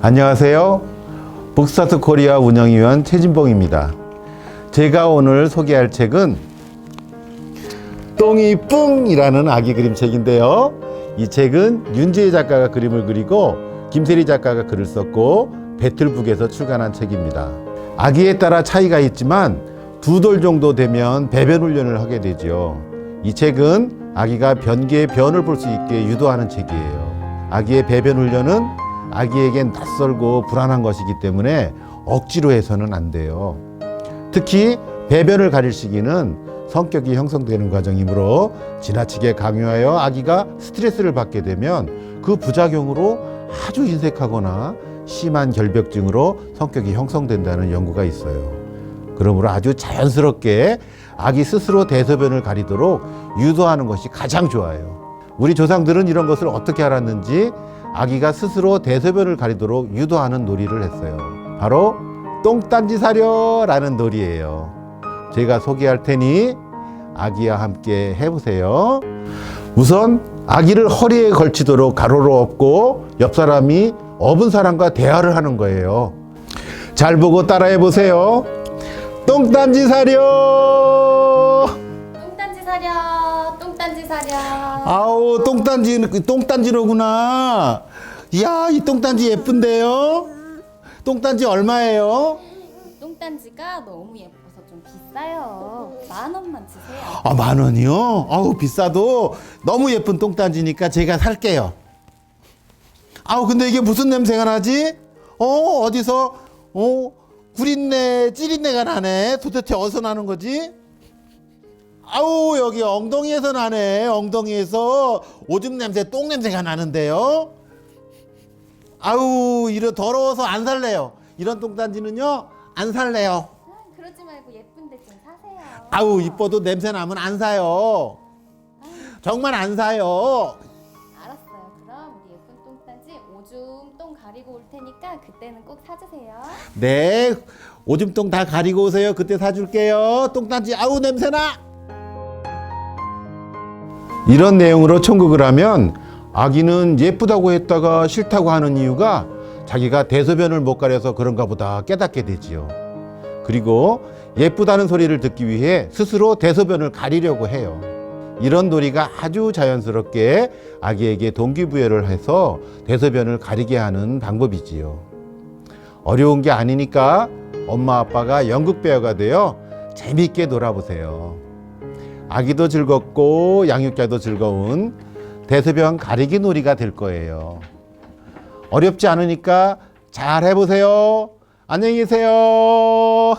안녕하세요. 북스타트 코리아 운영위원 최진봉입니다. 제가 오늘 소개할 책은 똥이 뿡이라는 아기 그림책인데요. 이 책은 윤지혜 작가가 그림을 그리고 김세리 작가가 글을 썼고 배틀북에서 출간한 책입니다. 아기에 따라 차이가 있지만 두 돌 정도 되면 배변 훈련을 하게 되지요. 이 책은 아기가 변기의 변을 볼 수 있게 유도하는 책이에요. 아기의 배변 훈련은 아기에겐 낯설고 불안한 것이기 때문에 억지로 해서는 안 돼요. 특히 배변을 가릴 시기는 성격이 형성되는 과정이므로 지나치게 강요하여 아기가 스트레스를 받게 되면 그 부작용으로 아주 인색하거나 심한 결벽증으로 성격이 형성된다는 연구가 있어요. 그러므로 아주 자연스럽게 아기 스스로 대소변을 가리도록 유도하는 것이 가장 좋아요. 우리 조상들은 이런 것을 어떻게 알았는지 아기가 스스로 대소변을 가리도록 유도하는 놀이를 했어요. 바로 똥딴지 사려라는 놀이예요. 제가 소개할 테니 아기와 함께 해보세요. 우선 아기를 허리에 걸치도록 가로로 엎고 옆 사람이 업은 사람과 대화를 하는 거예요. 잘 보고 따라해 보세요. 똥딴지 사려. 똥단지 사려 똥단지 사려 아우 똥딴지 똥딴지로구나. 이야 이 똥딴지 예쁜데요. 똥딴지 얼마예요? 똥단지가 너무 예뻐서 좀 비싸요 만 원만 주세요 아, 만 원이요? 아우, 비싸도 너무 예쁜 똥단지니까 제가 살게요. 아우, 근데 이게 무슨 냄새가 나지? 어, 어디서, 어, 구린내, 찌린내가 나네. 도대체 어디서 나는 거지? 아우, 여기 엉덩이에서 나네. 엉덩이에서 오줌 냄새, 똥 냄새가 나는데요. 아우, 이런 더러워서 안 살래요. 이런 똥단지는요, 안 살래요. 아, 그러지 말고 예쁜데 좀 사세요 아우 이뻐도 냄새 나면 안 사요. 정말 안 사요. 알았어요 그럼 우리 예쁜 똥단지 오줌 똥 가리고 올 테니까 그때는 꼭 사주세요 네, 오줌 똥 다 가리고 오세요. 그때 사줄게요. 똥단지 아우 냄새나. 이런 내용으로 총극을 하면 아기는 예쁘다고 했다가 싫다고 하는 이유가 자기가 대소변을 못 가려서 그런가 보다 깨닫게 되지요. 그리고 예쁘다는 소리를 듣기 위해 스스로 대소변을 가리려고 해요. 이런 놀이가 아주 자연스럽게 아기에게 동기부여를 해서 대소변을 가리게 하는 방법이지요. 어려운 게 아니니까 엄마 아빠가 연극 배우가 되어 재미있게 놀아보세요. 아기도 즐겁고 양육자도 즐거운 대소변 가리기 놀이가 될 거예요. 어렵지 않으니까 잘 해보세요. 안녕히 계세요.